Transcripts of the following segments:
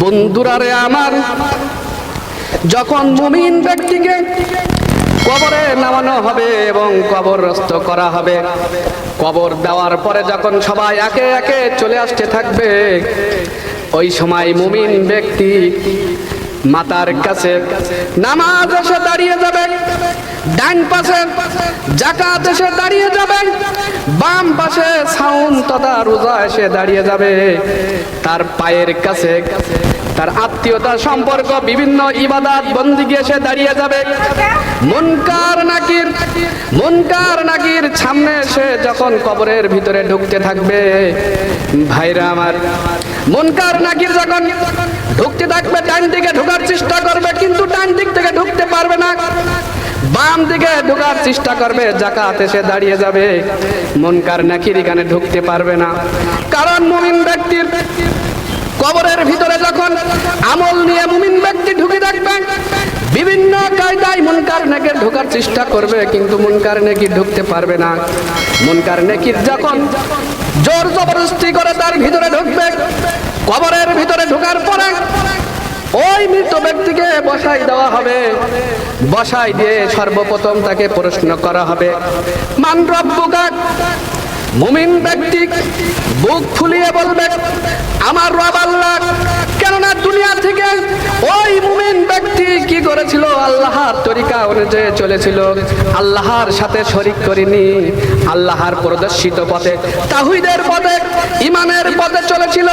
বন্ধুরারে আমার, যখন মুমিন ব্যক্তিকে কবরে নামানো হবে এবং কবরস্থ করা হবে, কবর দেওয়ার পরে যখন সবাই একে একে চলে আসতে থাকবে, ওই সময় মুমিন ব্যক্তি মাতার কাছে। নামাজ এসে দাঁড়িয়ে যাবে। ডান পাশে জাকাত এসে দাঁড়িয়ে যাবে। বাম পাশে সাউন তথা রোজা এসে দাঁড়িয়ে যাবে। তার পায়ের কাছে তার আত্মীয়তা সম্পর্ক, বিভিন্ন ইবাদাত বন্দিকে এসে দাঁড়িয়ে যাবে। মুনকার নাকির মুনকার নাকির সামনে এসে যখন কবরের ভিতরে ঢুকতে থাকবে, ভাইরা আমার, মুনকার নাকির যখন ঢুকতে থাকবে, ডান দিকে ঢোকার চেষ্টা করবে, কিন্তু ডান দিক থেকে ঢুকতে পারবে না। বাম দিকে ঢোকার চেষ্টা করবে জাকাত এসে দাঁড়িয়ে যাবে। মুনকার নাকির এখানে ঢুকতে পারবে না। কারণ মুমিন ব্যক্তির কবরের ভিতরে যখন আমল নিয়ে মুমিন ব্যক্তি ঢুকে থাকবে বিভিন্ন কায়দায় মুনকার নেকের ঢোকার চেষ্টা করবে, কিন্তু মুনকার নেকি ঢুকতে পারবে না। মুনকার নেকির যখন জোর জবরদস্তি করে তার ভিতরে ঢুকবে, কবরের ভিতরে ঢোকার পরে ওই মৃত ব্যক্তিকে বসাই দেওয়া হবে। বসাই দিয়ে সর্বপ্রথম তাকে প্রশ্ন করা হবে মান রব্বুকা মুমিন ব্যক্তি, বুক ফুলিয়ে বলবে, আমার রব আল্লাহ, কেননা দুনিয়া থেকে ওই মুমিন ব্যক্তি অনুযায়ী চলেছিল, আল্লাহর সাথে শরিক করিনি, আল্লাহর প্রদর্শিত পথে, তাহিদের পথে, ইমানের পথে চলেছিল।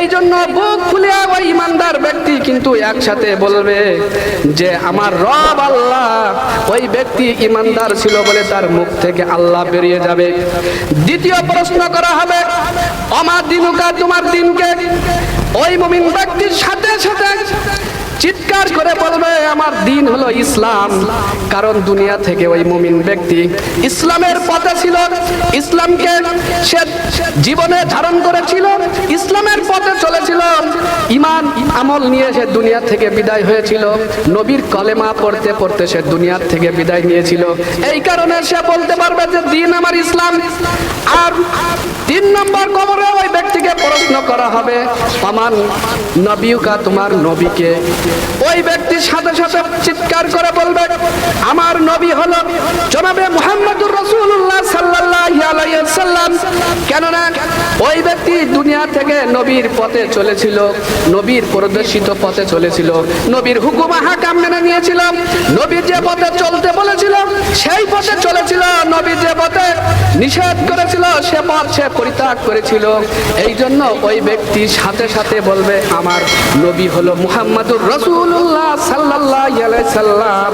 এই জন্য বুক খুলে ওই ইমানদার ব্যক্তি কিন্তু একসাথে বলবে যে, আমার রব আল্লাহ, ওই ব্যক্তি ইমানদার ছিল বলে তার মুখ থেকে আল্লাহ বেরিয়ে যাবে। দ্বিতীয় প্রশ্ন করা হবে আমার দিনুকা তোমার দিনকে? ওই মুমিন ব্যক্তির সাথে সাথে চিৎকার করে বলবে, আমার দিন হলো ইসলাম। কারণ দুনিয়া থেকে ওই মুমিন ব্যক্তি ইসলামের পথে ছিল, ইসলামকে সে জীবনে ধারণ করেছিল, ইসলামের পথে চলেছিল। ইমান, আমল নিয়ে সে দুনিয়া থেকে বিদায় হয়েছিল। নবীর কলেমা পড়তে পড়তে সে দুনিয়ার থেকে বিদায় নিয়েছিল। এই কারণে সে বলতে পারবে যে, দিন আমার ইসলাম আর তিন নম্বর কবরে ওই ব্যক্তিকে প্রশ্ন করা হবে। আমার নবীকা তোমার নবীকে। ওই ব্যক্তির সাথে সাথে চিৎকার করে বলবে, আমার নবী হল জনাবে মোহাম্মদুর সাল্লাম কেননা ওই ব্যক্তি দুনিয়া থেকে নবীর পথে চলেছিল, নবীর প্রদর্শিত পথে চলেছিল, নবীর হুকুম হাকাম মেনে নিয়েছিল নবী যে পথে চলতে বলেছিল, সেই পথে চলেছিল, নবীর যে পথে নিষেধ করেছিল, সে পথ সে পরিত্যাগ করেছিল। এই জন্য ওই ব্যক্তি সাথে সাথে বলবে, আমার নবী হলো মুহাম্মাদুর রসুল্লাহ সাল্লাহ সাল্লাম।